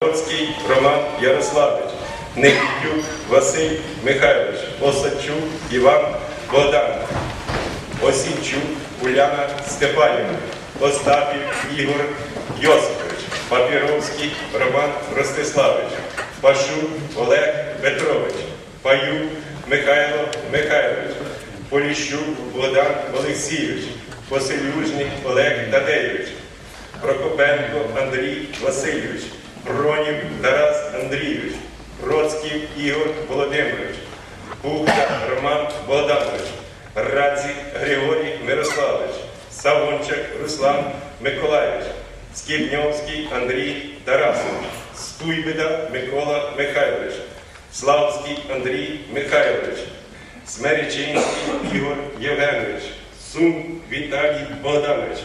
Роцький Роман Ярославович, Никітюк Василь Михайлович, Осадчук Іван Богдан, Осінчук Уляна Степанівна, Остапів Ігор Йосипович, Папіровський Роман Ростиславович, Пашук Олег Петрович, Паюк Михайло Михайлович, Поліщук Богдан Олексійович, Поселюжний Олег Тадеєвич, Прокопенко Андрій Васильович, Бронів Тарас Андрійович, Роцький Ігор Володимирович, Бухта Роман Богданович, Радзі Григорій Мирославович, Савончак Руслан Миколаївич, Скірньовський Андрій Тарасович, Стуйбида Микола Михайлович, Славський Андрій Михайлович, Смеречинський Ігор Євгенович, Сум Віталій Богданович,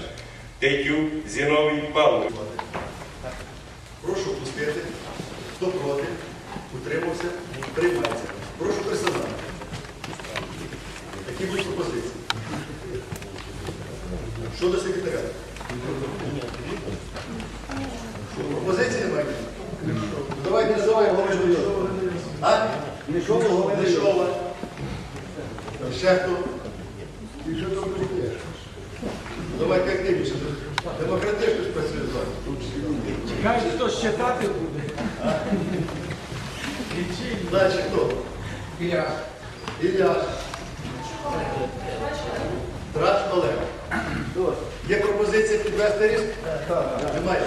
Тетюк Зіновій Павлович. Прошу пустити. Хто проти? Утримався? Приймається. Прошу персонал. Які будуть пропозиції? Щодо секретаря? Пропозиції немає? Давайте називаємо голови. А? Лишова. Ще хто? Давайте активніше. Демократично ж працює з вами. Хто считати буде. Далі хто? Я. Ілля. Трач Олег. Є пропозиція підвести різк? Немає.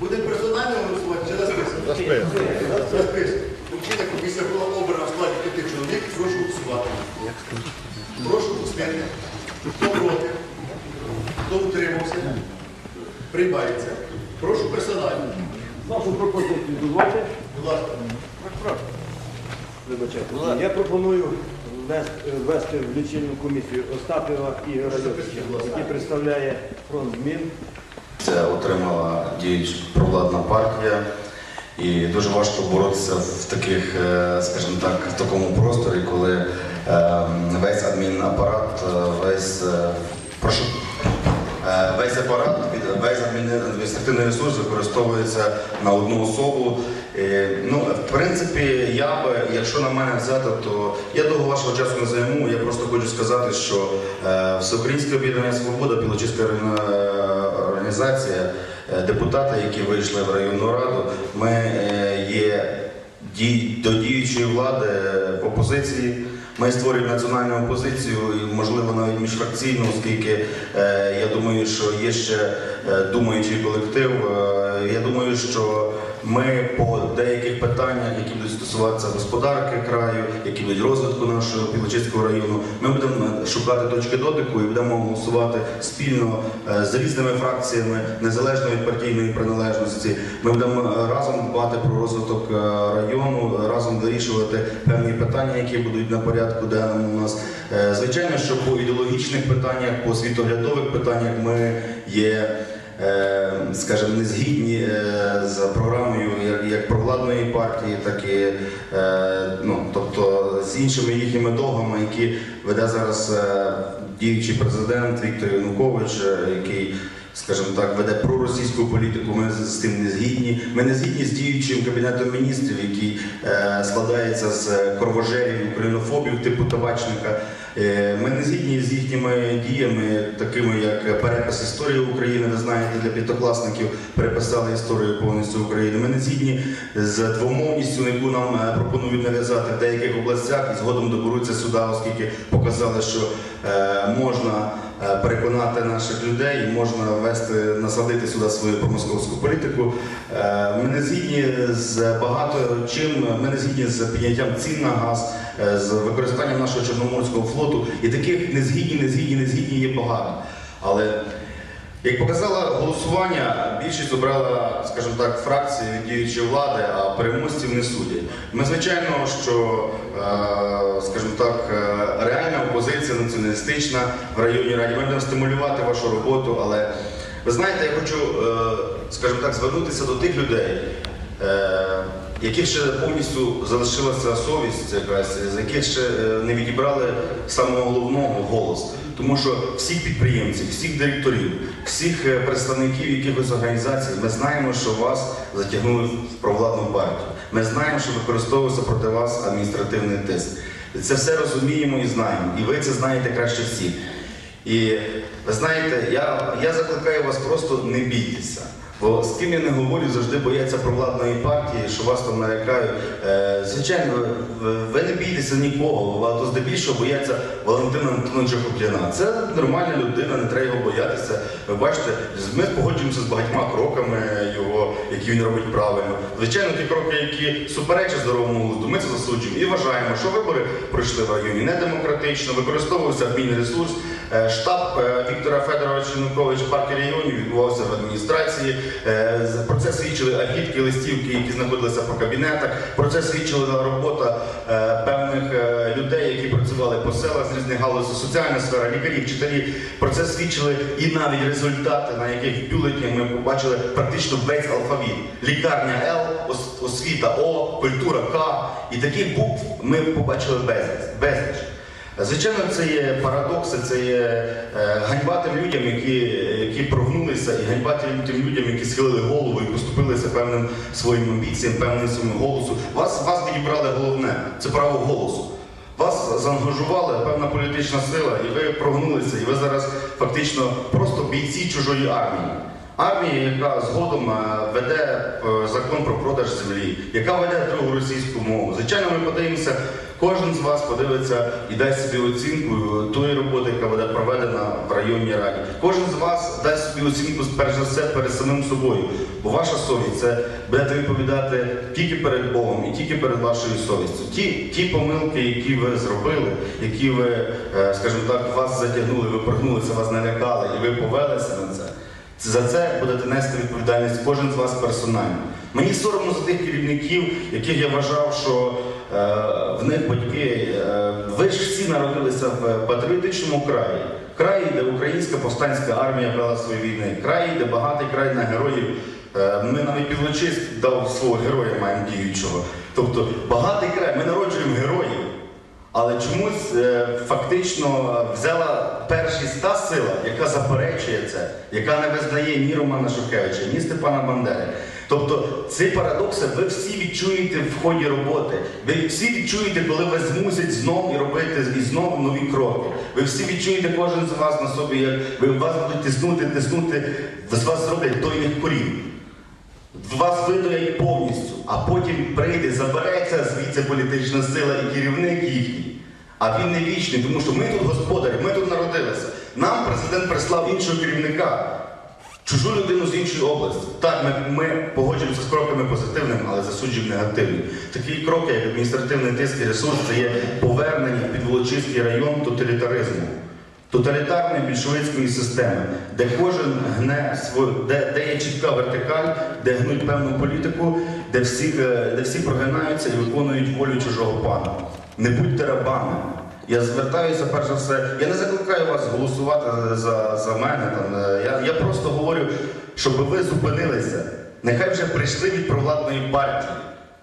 Будемо персонально голосувати чи на список? На список. На список. Учителя комісія була обрана в складі п'яти чоловік. Прошу голосувати. Прошу пустити. Хто проти? Хто утримався? Приймається. Прошу персонально. Вашу пропозицію дозвольте. Будь ласка. Вибачайте. Я пропоную ввести, в лічильну комісію Остапіва Ігоря Йосича, який представляє фронт змін. Це отримала діюча провладна партія, і дуже важко боротися в таких, е, скажімо так, в такому просторі, коли е, весь адмінапарат, е, весь е, прошу. Е, Весь апарат, весь адміністративний ресурс використовується на одну особу. Е, Ну, в принципі, я би, якщо на мене взяти, то я довго вашого часу не займу. Я просто хочу сказати, що е, Всеукраїнське об'єднання Свобода, е, організація, депутати, які вийшли в районну раду, ми є до діючої влади в опозиції. Ми створюємо національну опозицію, можливо, навіть міжфракційну, оскільки е, я думаю, що є ще думаючий колектив. Е, я думаю, що ми по деяких питаннях, які будуть стосуватися господарки краю, які будуть розвитку нашого Білочиського району, ми будемо шукати точки дотику і будемо голосувати спільно е, з різними фракціями, незалежно від партійної приналежності. Ми будемо е, разом дбати про розвиток е, району, разом вирішувати певні питання, які будуть на порядку денному у нас. Е, Звичайно, що по ідеологічних питаннях, по світоглядових питаннях ми є. Е, Скажімо, не згідні е, з програмою як, провладної партії, так і е, ну, тобто з іншими їхніми довгами, які веде зараз діючий президент Віктор Янукович, який скажімо так, веде проросійську політику. Ми з тим не згідні. Ми не згідні з діючим кабінетом міністрів, який е, складається з кровожерів, українофобів типу табачника. Е, Ми не згідні з їхніми діями, такими як перепис історії України. Ви знаєте, для п'ятикласників переписали історію повністю України. Ми не згідні з двомовністю, яку нам е, пропонують нав'язати в деяких областях, і згодом доберуться сюди, оскільки показали, що можна переконати наших людей, можна ввести, насадити сюди свою промосковську політику. Е, Ми не згідні з багато чим. Ми не згідні з підняттям цін на газ, е, з використанням нашого чорноморського флоту. І таких незгідні, незгідні, незгідні є багато. Але як показало голосування, більшість обрала, скажімо так, фракції від діючої влади, а переможців не судять. Ми, звичайно, що, е, скажімо так, опозиція націоналістична в районній раді. Будемо стимулювати вашу роботу, але ви знаєте, я хочу, е, скажімо так, звернутися до тих людей. е, яких ще повністю залишилася совість якась, з яких ще е, не відібрали самого головного голос. Тому що всіх підприємців, всіх директорів, всіх представників якихось організацій, ми знаємо, що вас затягнули в провладну партію. Ми знаємо, що використовувався проти вас адміністративний тиск. Це все розуміємо і знаємо. І ви це знаєте краще всіх. І ви знаєте, я, я закликаю вас просто не бійтеся. Бо з ким я не говорю, завжди бояться провладної партії, що вас там налякають. Е, звичайно, ви, не бійтеся нікого, а то здебільшого бояться Валентина Антоновича Куп'яна. Це нормальна людина, не треба його боятися. Ви бачите, ми погоджуємося з багатьма кроками його, які він робить правильно. Звичайно, ті кроки, які суперечать здоровому глузду, ми це засуджуємо і вважаємо, що вибори пройшли в районі недемократично, використовувався адмінний ресурс. Е, Штаб е, Віктора Федоровича Янукович в парку районів відбувався в адміністрації. Е, Про це свідчили агітки, листівки, які знаходилися по кабінетах. Про це свідчила робота е, певних е, людей, які працювали по селах з різних галузей, соціальна сфера, лікарі, вчителі. Про це свідчили і навіть результати, на яких бюлетнях ми побачили практично весь алфавіт. Лікарня Л, освіта О, культура К. І таких букв ми побачили безліч. Звичайно, це є парадокси, це є е, ганьба тим людям, які, які прогнулися, і ганьба тим, людям, які схилили голову і поступилися певним своїм амбіціям, певним своїм голосу. Вас, вас відібрали головне це право голосу. Вас заангажувала певна політична сила, і ви прогнулися, і ви зараз фактично просто бійці чужої армії. Армії, яка згодом е, веде е, закон про продаж землі, яка веде другу російську мову. Звичайно, ми подивимося, кожен з вас подивиться і дасть собі оцінку тої роботи, яка буде проведена в районній раді. Кожен з вас дасть собі оцінку перш за все перед самим собою. Бо ваша совість це будете відповідати тільки перед Богом і тільки перед вашою совістю. Ті, ті помилки, які ви зробили, які ви, е, скажімо так, вас затягнули, ви прогнулися, вас налякали, і ви повелися на це. За це будете нести відповідальність кожен з вас персонально. Мені соромно за тих керівників, яких я вважав, що е, в них батьки. Е, ви ж всі народилися в патріотичному краї, краї, де українська повстанська армія вела свої війни, краї, де багатий край на героїв. Е, ми навіть підлочист дав свого героя маємо діючого. Тобто багатий край, ми народжуємо героїв. Але чомусь е, фактично взяла першість та сила, яка заперечує це, яка не визнає ні Романа Шухевича, ні Степана Бандери. Тобто ці парадокси ви всі відчуєте в ході роботи. Ви всі відчуєте, коли вас змусять знов і робити і знову нові кроки. Ви всі відчуєте кожен з вас на собі, як ви вас будуть тиснути, тиснути, з вас зроблять дойних корів. Вас видають повністю, а потім прийде, забереться звідси політична сила і керівник їхній. А він не вічний, тому що ми тут господарі, ми тут народилися. Нам президент прислав іншого керівника, чужу людину з іншої області. Так, ми, ми погоджуємося з кроками позитивними, але засуджуємо негативні. Такі кроки, як адміністративний тиск і ресурс, це є повернення в Підволочиський район тоталітаризму тоталітарної більшовицької системи, де кожен гне де, де є чітка вертикаль, де гнуть певну політику, де всі, е, де всі прогинаються і виконують волю чужого пана. Не будьте рабами. Я звертаюся перш за все. Я не закликаю вас голосувати за, за мене. Там, е, я, я просто говорю, щоб ви зупинилися. Нехай вже прийшли від провладної партії.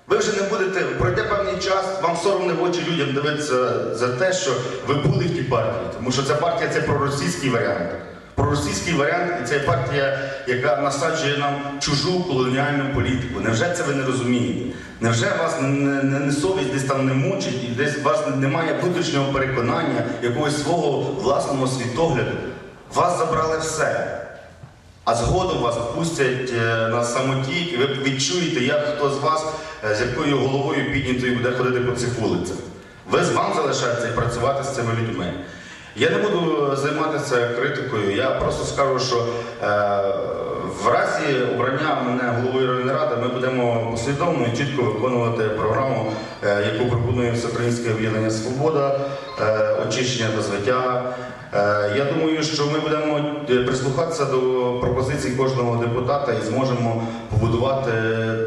Ви вже не будете, пройде певний час, вам соромно в очі людям дивитися за те, що ви були в тій партії. Тому що ця партія це проросійський варіант. Проросійський варіант і це партія, яка насаджує нам чужу колоніальну політику. Невже це ви не розумієте? Невже вас не, не, совість десь там не мучить, і десь вас немає внутрішнього переконання, якогось свого власного світогляду? Вас забрали все. А згодом вас пустять е, на самотік, і ви відчуєте, як хто з вас е, з якою головою піднятою буде ходити по цих вулицях. Ви з вам залишається і працювати з цими людьми. Я не буду займатися критикою, я просто скажу, що е, в разі обрання мене головою районної ради ми будемо послідовно і чітко виконувати програму, е, яку пропонує Всеукраїнське об'єднання Свобода, е, очищення до звиття. Е, Я думаю, що ми будемо е, прислухатися до пропозицій кожного депутата і зможемо побудувати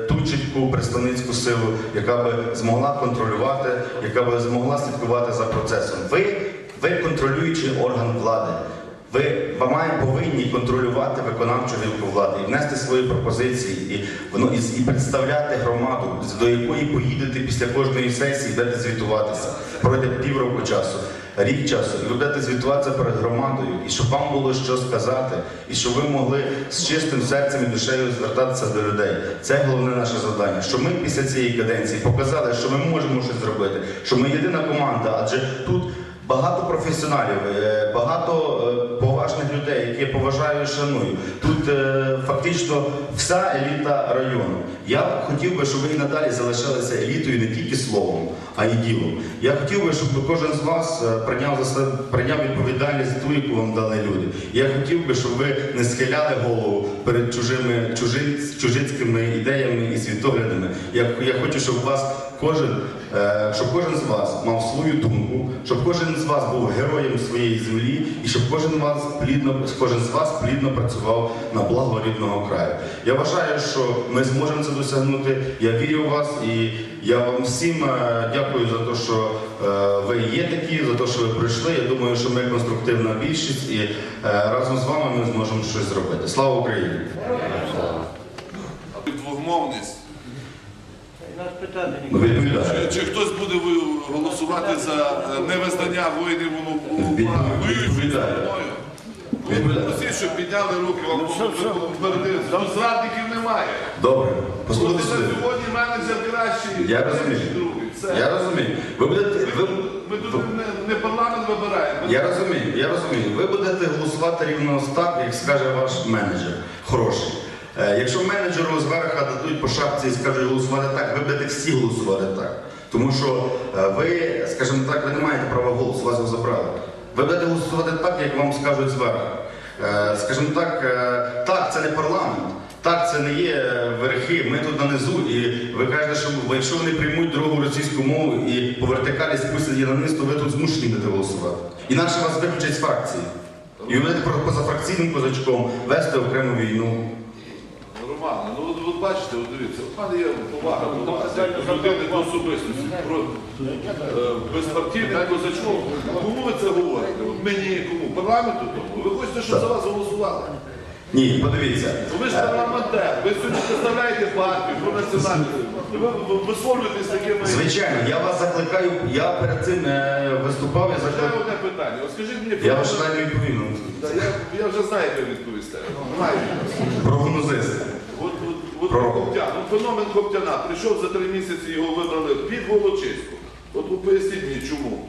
ту чітку представницьку силу, яка би змогла контролювати, яка би змогла слідкувати за процесом. Ви, ви контролюючий орган влади. Ви, повинні контролювати виконавчу гілку влади і внести свої пропозиції і, воно, і, і представляти громаду, до якої поїдете після кожної сесії, будете звітуватися. Пройде півроку часу, рік часу, і ви будете звітуватися перед громадою, і щоб вам було що сказати, і щоб ви могли з чистим серцем і душею звертатися до людей. Це головне наше завдання. Що ми після цієї каденції показали, що ми можемо щось зробити, що ми єдина команда, адже тут. Багато професіоналів, е, багато е, поважних людей, які я поважаю і шаную. Тут е, фактично вся еліта району. Я хотів би, щоб ви і надалі залишалися елітою не тільки словом, а й ділом. Я хотів би, щоб кожен з вас е, прийняв за себе прийняв відповідальність ту, яку вам дали люди. Я хотів би, щоб ви не схиляли голову перед чужими чужин, чужицькими ідеями і світоглядами. Я, я хочу, щоб вас кожен, е, щоб кожен з вас мав свою думку, щоб кожен з вас був героєм своєї землі, і щоб кожен з вас плідно, кожен з вас плідно працював на благо рідного краю. Я вважаю, що ми зможемо це досягнути. Я вірю в вас і я вам всім е, дякую за те, що е, ви є такі, за те, що ви прийшли. Я думаю, що ми конструктивна більшість і е, разом з вами ми зможемо щось зробити. Слава Україні! Двомовність. Чи, чи хтось буде голосувати за невизнання воїнів у відповідаю. Ви просіть, підняли руки, вам передивитися. Там зрадників немає. Добре, послухайте сьогодні менеджер кращий, Я розумію. Я розумію. Ви будете. Ви, Ми тут не, не парламент вибираємо. Я розумію, я розумію. Ви будете голосувати рівно так, як скаже ваш менеджер. Хороший. Е, Якщо менеджеру зверху дадуть по шапці і скажуть голосувати так, ви будете всі голосувати так. Тому що е, ви, скажімо так, ви не маєте права голосу, вас його забрали. Ви будете голосувати так, як вам скажуть зверху. Е, Скажімо так, е, так, це не парламент. Так, це не є е, верхи, ми тут на низу, і ви кажете, що якщо вони приймуть другу російську мову і по вертикалі спустять її на низ, то ви тут змушені будете голосувати. Інакше вас виключать з фракції. І ви будете позафракційним козачком вести окрему війну. Роман, ну от, от бачите, от дивіться, от в мене є повага до вас, як до людини до особистості. Про е, безпартійним козачком. Кому ви це говорите? От мені, кому? Парламенту тому? Ви хочете, щоб за вас голосували? Ні, подивіться. Ну, Ви ж парламентер, ви сьогодні представляєте партію про національну. Ви ви висловлюєтесь такими. Звичайно, я вас закликаю, я перед цим е, виступав, я Ще закликав. одне питання. От скажіть мені, Я про- ваш відповім. Та я, я вже знаю, як ви відповісте. Знаю. Про- Коптян, от феномен Коптяна прийшов за три місяці, його вибрали під Волочиську. От ви поясніть мені, чому?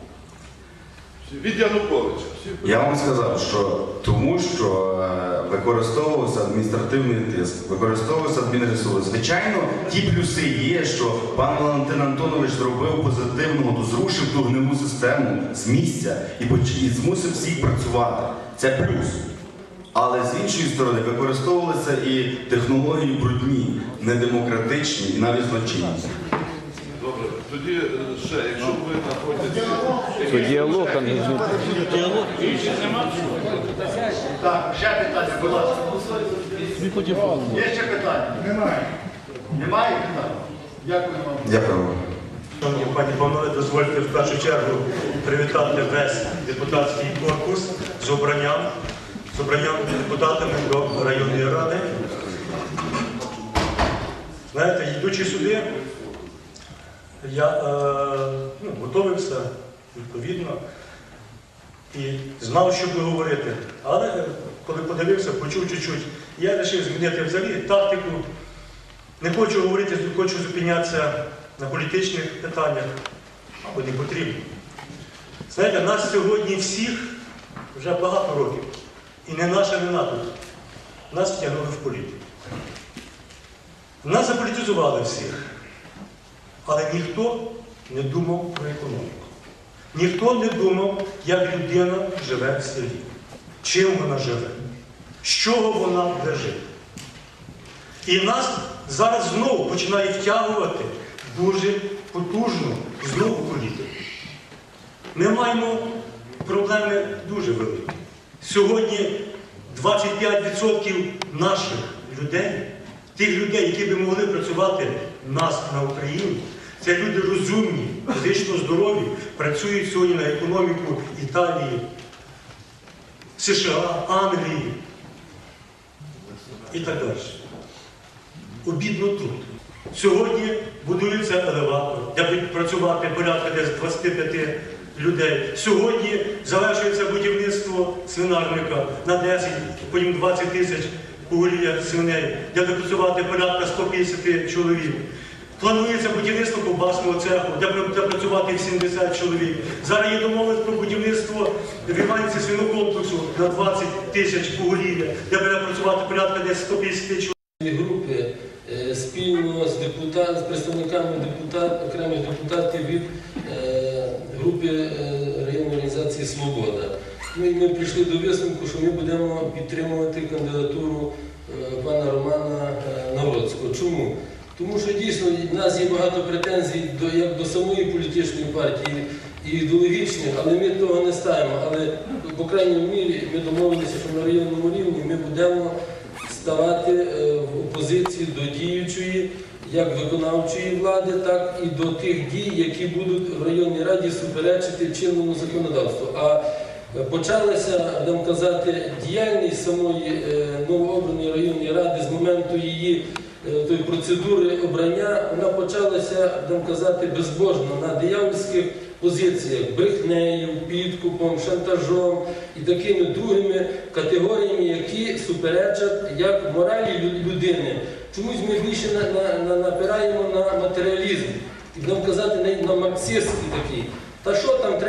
Від Януковича. Я вам сказав, що тому що е, використовувався адміністративний тиск, використовувався адмінресурс. Звичайно, ті плюси є, що пан Валентин Антонович зробив позитивного, зрушив ту гнилу систему з місця і, поч- і змусив всіх працювати. Це плюс. Але з іншої сторони використовувалися і технології брудні, недемократичні і навіть злочинні. Добре, тоді е, ще, якщо ви знаходитесь... Діалог, а не Так, ще питання, будь ласка. Є ще питання? Немає. Немає питань? Дякую вам. Дякую. Шановні пані панове, дозвольте в першу чергу привітати весь депутатський корпус з обранням, з депутатами до районної ради. Знаєте, йдучи сюди, я е, ну, готовився відповідно і знав, що буду говорити. Але коли подивився, почув чуть-чуть, я вирішив змінити взагалі тактику. Не хочу говорити, хочу зупинятися на політичних питаннях, або не потрібно. Знаєте, нас сьогодні всіх вже багато років. І не наша вина тут. Нас втягнули в політику. Нас заполітизували всіх. Але ніхто не думав про економіку. Ніхто не думав, як людина живе в селі. Чим вона живе, з чого вона буде жити. І нас зараз знову починає втягувати дуже потужну знову політику. Ми маємо проблеми дуже великі. Сьогодні 25% наших людей, тих людей, які би могли працювати в нас на Україні, це люди розумні, фізично здорові, працюють сьогодні на економіку Італії, США, Англії і так далі. Обідно тут. Сьогодні будується елеватор, де будуть працювати порядка десь 25 людей. Сьогодні завершується будівництво свинарника на 10, потім 20 тисяч поголів'я свиней, де буде працювати порядка 150 чоловік. Планується будівництво ковбасного цеху, де буде працювати 70 чоловік. Зараз є домовленість про будівництво в Іванці свинокомплексу на 20 тисяч поголів'я, де буде працювати порядка десь 150 чоловік. Групи е, спільно з депутат, з представниками депутат, окремих депутатів від групи е, районної організації Свобода. Ну, і ми прийшли до висновку, що ми будемо підтримувати кандидатуру е, пана Романа е, Народського. Чому? Тому що дійсно в нас є багато претензій до, як до самої політичної партії і ідеологічних, але ми того не ставимо. Але по крайній мірі ми домовилися, що на районному рівні ми будемо ставати в опозиції до діючої як виконавчої влади, так і до тих дій, які будуть в районній раді суперечити чинному законодавству. А е, почалася, будемо казати, діяльність самої е, новообраної районної ради з моменту її е, процедури обрання, вона почалася, будемо казати, безбожно на диявольських позиціях брехнею, підкупом, шантажом і такими другими категоріями, які суперечать як моралі людини. Чомусь ми більше на, на, на, напираємо на матеріалізм і будемо казати навіть на марксистський такий. Та що там треба?